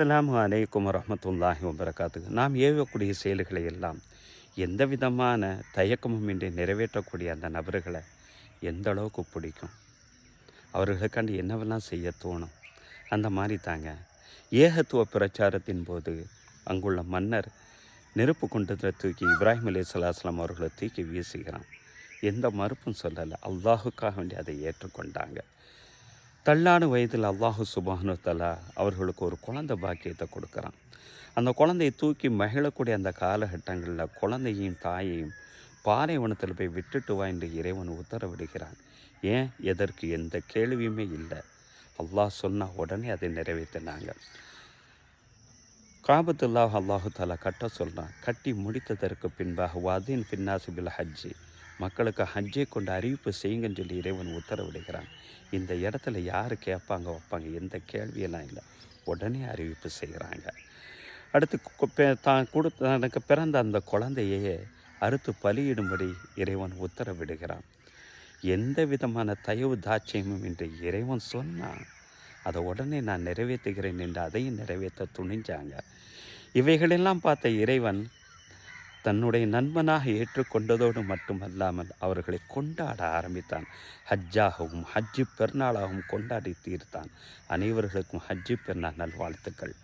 அஸ்ஸலாமு அலைக்கும் வரமத்துல்லாஹி வபரகாத்துக்கு நாம் ஏவக்கூடிய செயல்களை எல்லாம் எந்த விதமான தயக்கமும் இன்றி நிறைவேற்றக்கூடிய அந்த நபர்களை எந்த அளவுக்கு பிடிக்கும்? அவர்களுக்காண்டி என்னவெல்லாம் செய்ய தோணும்? அந்த மாதிரி தாங்க. ஏகத்துவ பிரச்சாரத்தின் போது அங்குள்ள மன்னர் நெருப்பு குண்டத்தில் தூக்கி இப்ராஹிம் அலி சலாஸ்லாம் அவர்களை தூக்கி வீசுகிறான். எந்த மறுப்பும் சொல்லலை. அல்லாஹுக்காக வேண்டி அதை ஏற்றுக்கொண்டாங்க. தள்ளான வயதில் அல்லாஹு சுபானு தலா அவர்களுக்கு ஒரு குழந்தை பாக்கியத்தை கொடுக்குறான். அந்த குழந்தையை தூக்கி மகிழக்கூடிய அந்த காலகட்டங்களில் குழந்தையும் தாயையும் பாலைவனத்தில் போய் விட்டுட்டு வா என்று இறைவன் உத்தரவிடுகிறான். ஏன்? எதற்கு? எந்த கேள்வியுமே இல்லை. அல்லாஹ் சொன்ன உடனே அதை நிறைவேற்றினாங்க. காபத்துல்லாஹ் அல்லாஹு தாலா கட்ட சொல்கிறான் கட்டி முடித்ததற்கு பின்பாக வாதீன் பின்னாசு பில் ஹஜ்ஜி. மக்களுக்கு ஹஜ்ஜை கொண்டு அறிவிப்பு செய்யுங்கன்னு சொல்லி இறைவன் உத்தரவிடுகிறான். இந்த இடத்துல யார் கேட்பாங்க வைப்பாங்க? எந்த கேள்வியெல்லாம் இல்லை. உடனே அறிவிப்பு செய்கிறாங்க. அடுத்து தான் கொடுத்த தனக்கு பிறந்த அந்த குழந்தையே அறுத்து பலியிடும்படி இறைவன் உத்தரவிடுகிறான். எந்த விதமான தயவு தாட்சியமும் என்று இறைவன் சொன்னான். அதை உடனே நான் நிறைவேற்றுகிறேன் என்று அதையும் நிறைவேற்ற துணிஞ்சாங்க. இவைகளெல்லாம் பார்த்த இறைவன் தன்னுடைய நண்பனாக ஏற்றுக்கொண்டதோடு மட்டுமல்லாமல் அவர்களை கொண்டாட ஆரம்பித்தான். ஹஜ்ஜாகவும் ஹஜ்ஜு பெருநாளாகவும் கொண்டாடி தீர்த்தான். அனைவர்களுக்கும் ஹஜ்ஜு பெருநாள் நல்வாழ்த்துக்கள்.